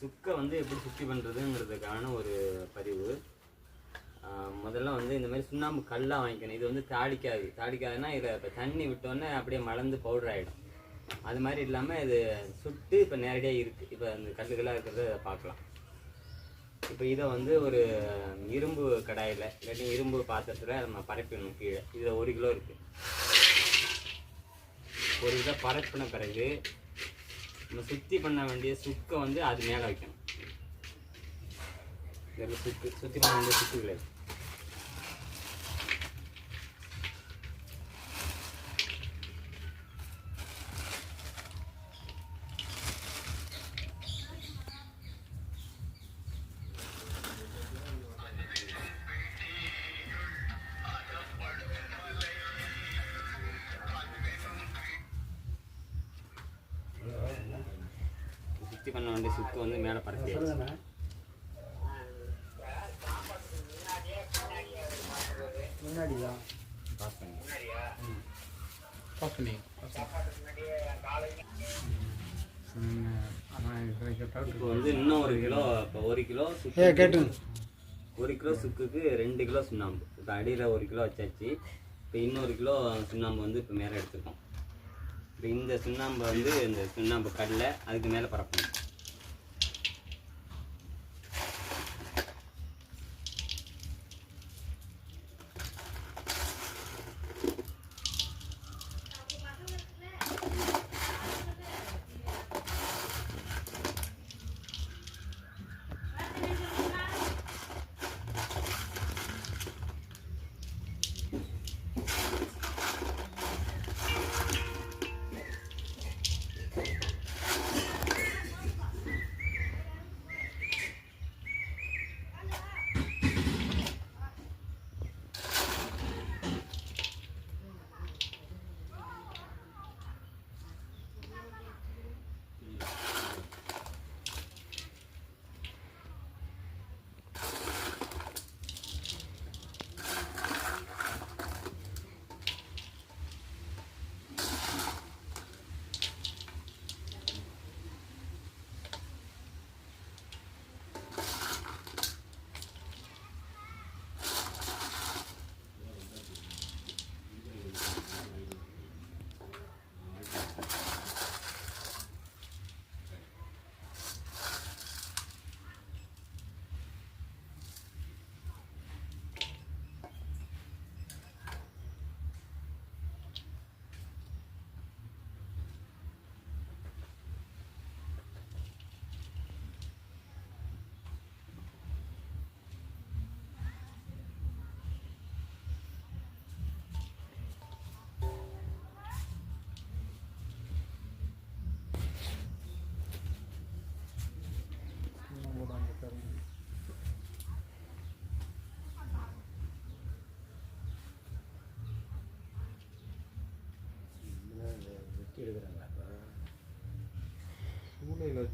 சுக்கை வந்து எப்படி சுத்தி பண்ணுறதுங்கிறதுக்கான ஒரு பதிவு. முதல்ல வந்து இந்த மாதிரி சுண்ணாம்பு கல்லாக வாங்கிக்கணும். இது வந்து தாடிக்காது தாடிக்காதுன்னா இதில் இப்போ தண்ணி விட்டோன்னே அப்படியே மலர்ந்து பவுடர் ஆகிடும் அது மாதிரி இல்லாமல் இது சுட்டு இப்போ நேரடியாக இருக்குது இப்போ அந்த கல்லுகளாக இருக்கிறத பார்க்கலாம். இப்போ இதை வந்து ஒரு இரும்பு கடாயில் இல்லாட்டி இரும்பு பாத்திரத்தில் நம்ம பரப்பிடணும் கீழே. இதில் ஒரு கிலோ இருக்குது ஒரு இதை பரப்பின பிறகு நம்ம சுத்தி பண்ண வேண்டிய சுக்கை வந்து அது மேலே வைக்கணும். இதில் சுக்கு சுத்தி பண்ண வேண்டிய சுக்குகளை சுத்தி பண்ண வேண்டிய சுக்கு வந்து மேலே பரப்பியாச்சு முன்னாடி தான் பாஸ் பண்ணி பாஸ் பண்ணி இப்போ வந்து இன்னும் ஒரு கிலோ இப்போ ஒரு கிலோ சுக்கு கேட்டுங்க. ஒரு கிலோ சுக்குக்கு ரெண்டு கிலோ சுண்ணாம்பு. இப்போ அடியில் ஒரு கிலோ வச்சாச்சு. இப்போ இன்னொரு கிலோ சுண்ணாம்பு வந்து இப்போ மேலே எடுத்துருக்கோம். இப்போ இந்த சுண்ணாம்பு வந்து இந்த சுண்ணாம்பு கடலை அதுக்கு மேலே பரப்பணும்.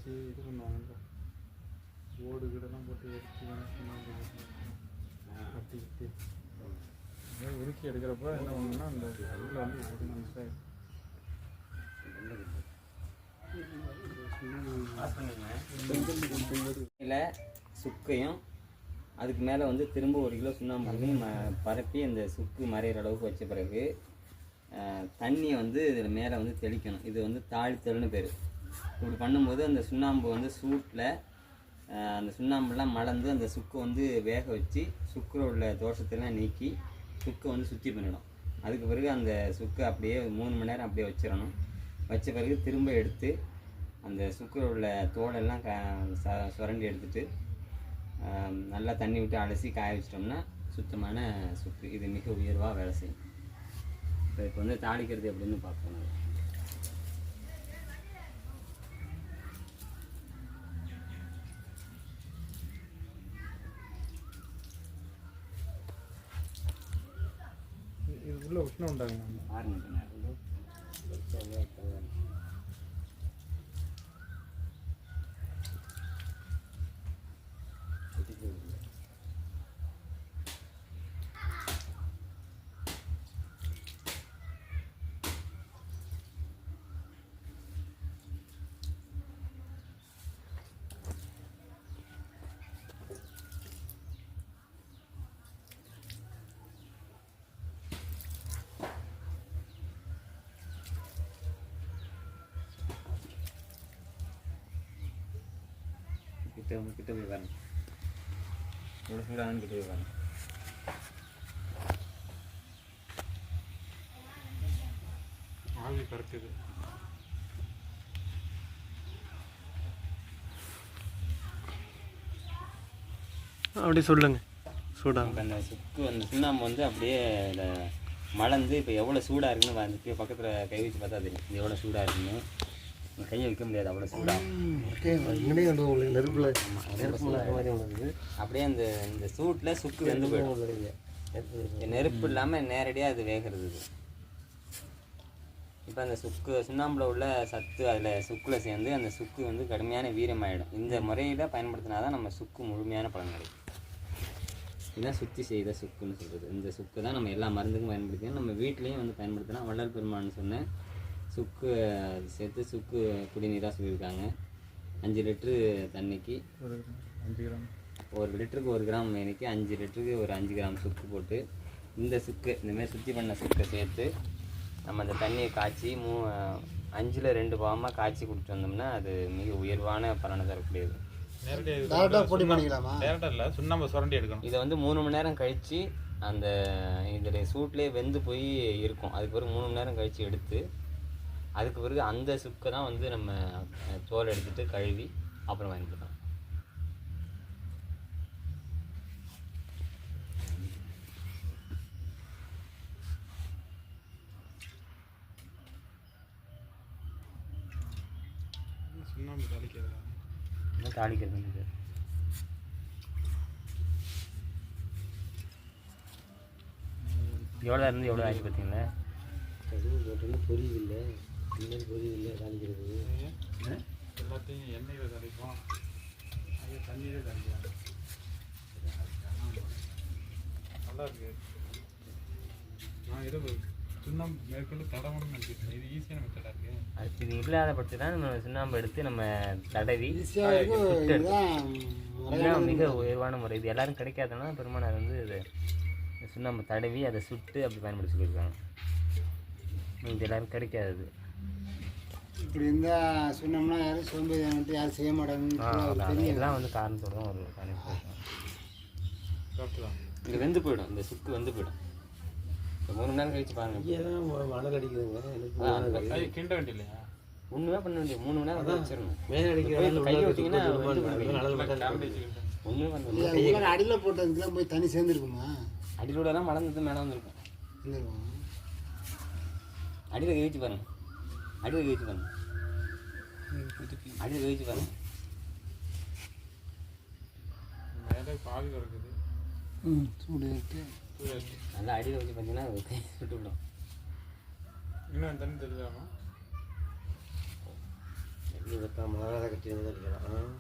வச்சு இது பண்ணுவாங்க ஓடு கீடெல்லாம் போட்டு எடுத்து கட்டி கட்டி உருக்கி எடுக்கிறப்ப என்ன பண்ணுன்னா அந்த கல்லில் வந்து இப்படி மிஸ் ஆகிடும் இதில் சுக்கையும் அதுக்கு மேலே வந்து திரும்ப ஒரு கிலோ சுண்ணாம்பையும் ம பரப்பி அந்த சுக்கு மறையிற அளவுக்கு வச்ச பிறகு தண்ணியை வந்து இதில் மேலே வந்து தெளிக்கணும். இது வந்து தாளித்தல்னு பேர். இப்படி பண்ணும்போது அந்த சுண்ணாம்பு வந்து சூட்டில் அந்த சுண்ணாம்புலாம் மலர்ந்து அந்த சுக்கு வந்து வேக வச்சு சுக்கில் உள்ள தோஷத்தெல்லாம் நீக்கி சுக்கை வந்து சுத்தி பண்ணிடும். அதுக்கு பிறகு அந்த சுக்கை அப்படியே மூணு மணி நேரம் அப்படியே வச்சிடணும். வச்ச பிறகு திரும்ப எடுத்து அந்த சுக்கில் உள்ள தோலெல்லாம் க ச சுரண்டி எடுத்துட்டு நல்லா தண்ணி விட்டு அலசி காய வச்சிட்டோம்னா சுத்தமான சுக்கு. இது மிக உயர்வாக வேலை செய்யும். இப்போ இப்போ வந்து தாளிக்கிறது எப்படின்னு பார்ப்போம் நம்ம. இது உள்ள போய் பாருங்க எவ்வளோ சூடானு கிட்ட போய் பாருங்க ஆவி பறக்குது அப்படி சொல்லுங்க. சூடா நமக்கு அந்த சுக்கு அந்த சுண்ணாம்பு வந்து அப்படியே இந்த மலர்ந்து இப்போ எவ்வளோ சூடாக இருக்குன்னு பக்கத்தில் கை வச்சு பார்த்தா தெரியும். இது எவ்வளோ சூடாக இருக்குன்னு. கையை வைக்க முடியாது அவ்வளோ சூடாக வந்து உங்களுக்கு நெருப்புல நெருப்பு மாதிரி உங்களுக்கு அப்படியே அந்த இந்த சூட்டில் சுக்கு வெந்து போயிடும். நெருப்பு இல்லாமல் நேரடியாக அது வேகிறது இப்போ அந்த சுக்கு சுண்ணாம்பில் உள்ள சத்து அதில் சுக்கில் சேர்ந்து அந்த சுக்கு வந்து கடுமையான வீரமாயிடும் இந்த முறையில் பயன்படுத்தினா தான் நம்ம சுக்கு முழுமையான பலன் கிடைக்கும். இதுதான் சுத்தி செய்த சுக்குன்னு சொல்கிறது இந்த சுக்கு தான் நம்ம எல்லா மருந்துக்கும் பயன்படுத்தினோம் நம்ம வீட்லேயும் வந்து பயன்படுத்தினா வள்ளல் பெருமான்னு சொன்னேன் சுக்கு சேர்த்து சுக்கு குடிநீராக சொல்லியிருக்காங்க. அஞ்சு லிட்ரு தண்ணிக்கு ஒரு அஞ்சு கிராம். ஒரு லிட்டருக்கு ஒரு கிராம் மேனிக்கு அஞ்சு லிட்டருக்கு ஒரு அஞ்சு கிராம் சுக்கு போட்டு இந்த சுக்கு இந்தமாரி சுத்தி பண்ண சுக்கை சேர்த்து நம்ம அந்த தண்ணியை காய்ச்சி மூ அஞ்சில் ரெண்டு பாகமாக காய்ச்சி குடிச்சிட்டு வந்தோம்னா அது மிக உயர்வான பலனை தரக்கூடியது. நேரடியாக டேரெக்டாக பொடி பண்ணிக்கலாமா? டேரக்டாக இல்லை சுண்ணாம்பு சுரண்டி எடுக்கணும். இதை வந்து மூணு மணி நேரம் கழித்து அந்த இதில் சூட்லேயே வெந்து போய் இருக்கும். அதுக்கு பிறகு மூணு மணி நேரம் கழித்து எடுத்து அதுக்கு பிறகு அந்த சுக்கை தான் வந்து நம்ம தோல் எடுத்துகிட்டு கழுவி அப்புறம் வாங்கிக்கலாம் சுண்ணாம்பு தாளிக்கிறதா இன்னும் தாளிக்கிறது எவ்வளோ இருந்து எவ்வளோ ஆச்சு பார்த்தீங்களா இல்லை இன்னும் பொரியவில்லை காணிக்கிறது எல்லாத்தையும் எண்ணெயில் தாளிப்போம். அது தண்ணியிலே தாளிக்கலாம். நல்லா இருக்கு. நான் ஏதோ சுண்ணாம்பு மேற்கொண்டு தடவணும்னு நினைச்சிருக்கேன் இது ஈஸியான மெத்தடாக இருக்கு. அது இது இல்லாத பட்சம் தான் நம்ம சுண்ணாம்பு எடுத்து நம்ம தடவி இதுதான் மிக உயர்வான முறை. இது எல்லாரும் கிடைக்காதுன்னா பெருமானார் வந்து இது சுண்ணாம்பு தடவி அதை சுட்டு அப்படி பயன்படுத்தி சொல்லியிருக்காங்க இது எல்லாரும் கிடைக்காது இப்படி இருந்தால் சொன்னோம்னா யாரும் சோம்பேறி யாரும் செய்ய தெரியும் இதெல்லாம் வந்து காரணத்தோட தான் ஒரு காரணம் தான் இது வெந்து போயிடும் இந்த சுக்கு வெந்து போயிடும். மூணு மணி நேரம் கழிச்சு பாருங்க. மணல் அடிக்குதுங்க கிண்ட வேண்டியலையா ஒண்ணுமே பண்ண வேண்டியது மூணு மணி நேரம் வச்சிடணும். மேலே போய் கையை வச்சுக்கிட்டேன் ஒண்ணுமே பண்ண அடியில் போட்டதுக்குலாம் போய் தண்ணி சேர்ந்துருக்குமா? அடியிலோடலாம் மலர்ந்தது மேலே வந்துருக்கும். அடியில் கழிச்சு பாருங்க. அடியில் கழிச்சு பாருங்க அடியில் கழிச்சு பாருங்க மேலே பாவி கிடக்குது ம் சூடு இருக்கு. நல்லா அடியில் வச்சு பார்த்தீங்கன்னா சுட்டு விடும் இன்னும் தண்ணி தெரியலாமா எப்படி பார்த்தா மழை கட்டி வந்து அடிக்கலாம்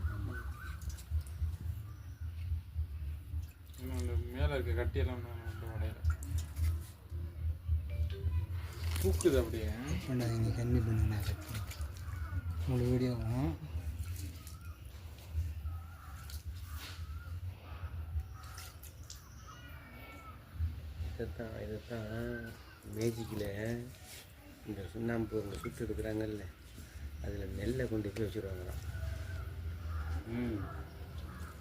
இன்னும் இந்த மேலே இருக்க கட்டியெல்லாம் உடையல தூக்குது அப்படியே. பண்ணாதீங்க கம்மி பண்ணுங்க உங்களுக்கு வீடியோவும் இதைத்தான் இதைத்தான் மேஜிக்கில் இந்த சுண்ணாம்பு இங்கே சுட்டு எடுக்கிறாங்கல்ல அதில் நெல்லை கொண்டு போய் வச்சுருவாங்களாம். ம்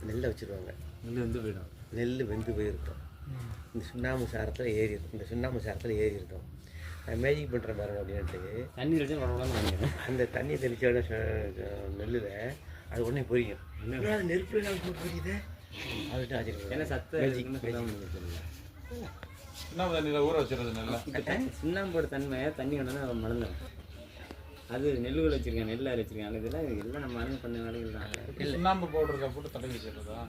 நெல்லை வச்சுருவாங்க. நெல் வந்து போயிடும். நெல் வெந்து போயிருக்கும். இந்த சுண்ணாம்பு சாரத்தில் ஏறி இருக்கும் இந்த சுண்ணாம்பு சாரத்தில் ஏறி இருக்கும் மேஜிக் பண்ணுற பாருங்க அப்படின்ட்டு. தண்ணி வரக்கூடாதுன்னு நினைக்கிறேன் அந்த தண்ணி தெளிச்சோட நெல்லில் அது உடனே பொரியும். நெருப்பு பொரியுது? அதுட்டு ஆச்சரியம். ஏன்னா சத்த? என்ன தண்ணியில் ஊற வச்சிருது நல்லா? சுண்ணாம்போட தன்மை தண்ணி கொண்டாந்து மலர்ந்துடும் அது நெல்லுகள் வச்சிருக்கேன் நெல் அரை வச்சிருக்கேன் இதெல்லாம் எல்லாம் நம்ம மருந்து பண்ண வேலைகள் தான். சுண்ணாம்பு பவுடர் போட்டு தடவி வச்சிருந்ததா